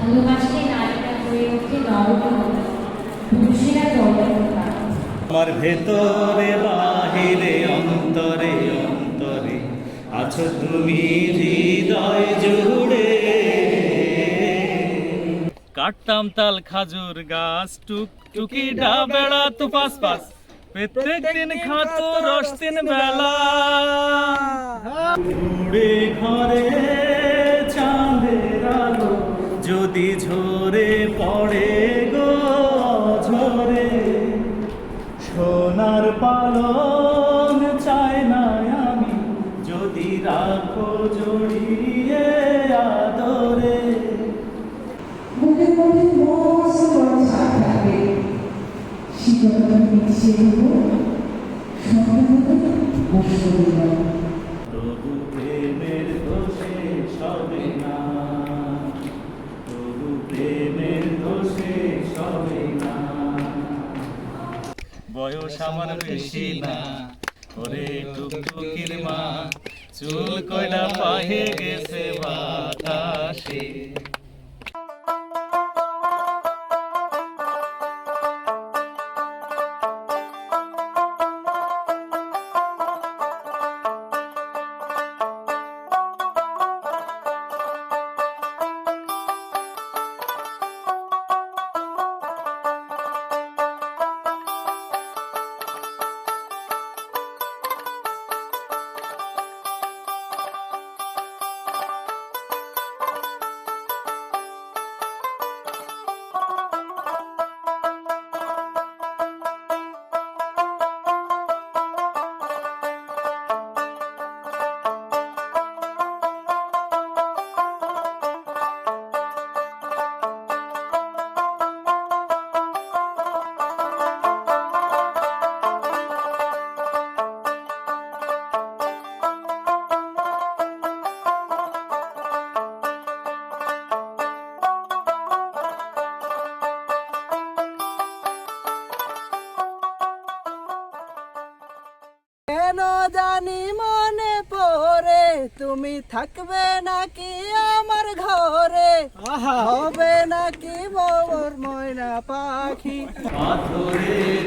ভালোবাসলে নারীরা আমার ভেতরে, বাহিরে, অন্তরে অন্তরে আছো তুমি হৃদয় জুড়ে। কাটতাম তাল খাজুর গাছ টুক টুকি ডাবেড়া তু পাস। পাস প্রত্যেক দিন খাতো রস তিন বেলা। ঘরে যদি ঝরে পড়ে গো ঝরে সোনার পালন চাই না আমি। যদি রাখো জড়িয়ে আদরে। থাকে শীতলতা মিশে সঙ্গে বয়স আমার বেশি না। ওরে টুকটুকির মা চুল কয়লা পাহে গেছে বাতাসে। জানি মনে পরে তুমি থাকবে নাকি আমার ঘরে? হবে নাকি বর ময়না পাখি? পাথরের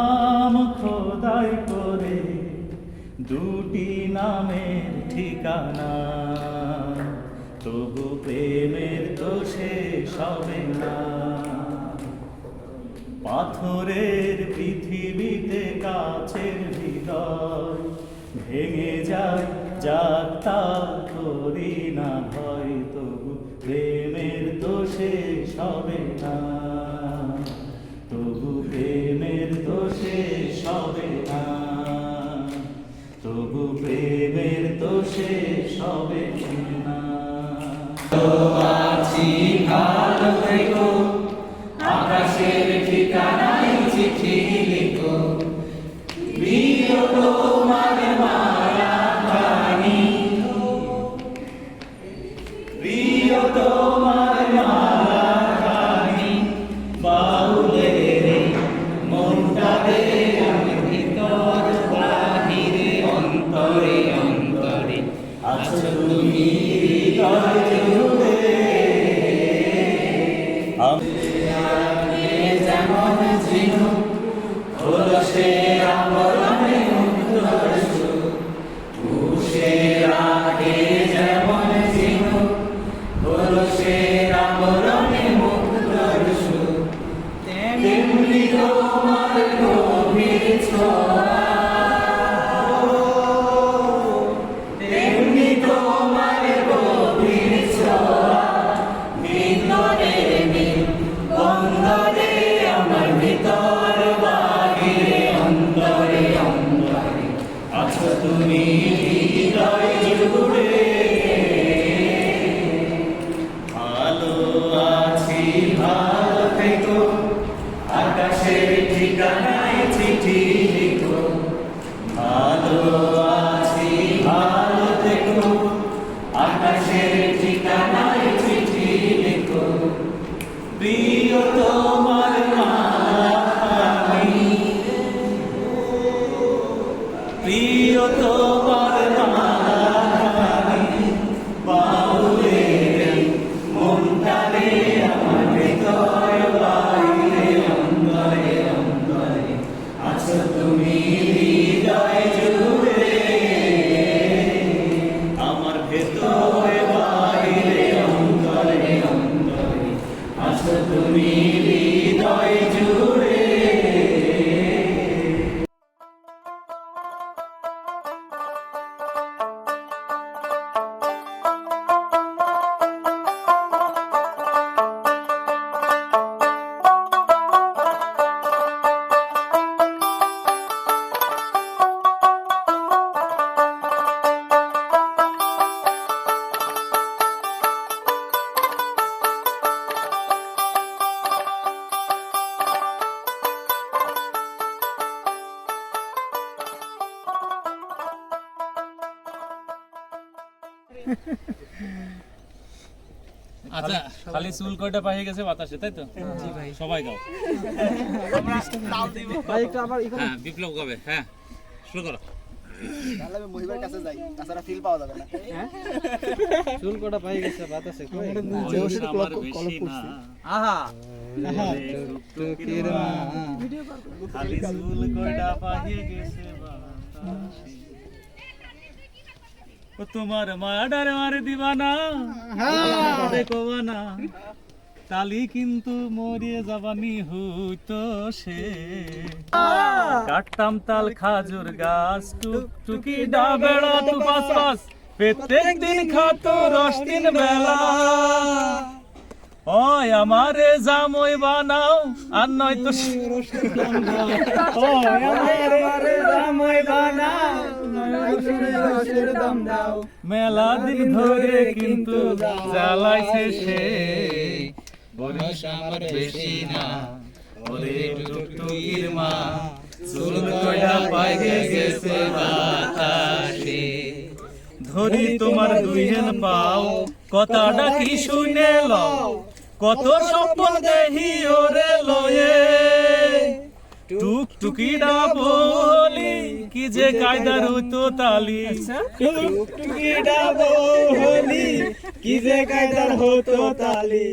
দুটি নামের ঠিকানা। তবু প্রেমের তো দোষে সবে না। পাথরের পৃথিবীতে কাছের হৃদয় ভেঙে যায়, যাক তা করি না হয় তবু প্রেমের তো দোষে সবে না। তবু তো দোষে সবে না। আছি ভালো থেকো আকাশের ঠিকানায় যেমন প্রিয় তোমার আচ্ছা খালি চুল কয়টা পাহিয়ে গেছে বাতাসে তাই তো? সবাই গাও হ্যাঁ বিপ্লব গাবে হ্যাঁ শুরু করো। না। আহা! খালি চুল কয়টা পাহিয়ে গেছে বাতাসে। ও তোমার মাডার মারে দিবানা। দেখো না তালি কিন্তু মরিয়ে যাবানি হইতো সে। কাটতাম তাল খাজুর গাছ টুক টুকটুকি ডাবেড়া তু পাস। পাস প্রত্যেক দিন খাতো রস দিন বেলা। ওই আমারে জামই বানাও আর নয় তো ওই আমারে জামই বানাও। মেলা দিন ধরে কিন্তু জ্বালাইছে সে। বলিস আমার বেশি না ওরে টুকটুকির মা চুল কয়টা পাইগে গেছে বাতাসে। ধরি তোমার দুই হেন পাও কথাটা কি শুনে লও? কত স্বপ্ন দেহি ওরে লয়ে। টুকটুকিরা বলি কি যে কায়দার হতো তালি। টুকটুকিরা বলি কি যে কায়দার হতো তালি।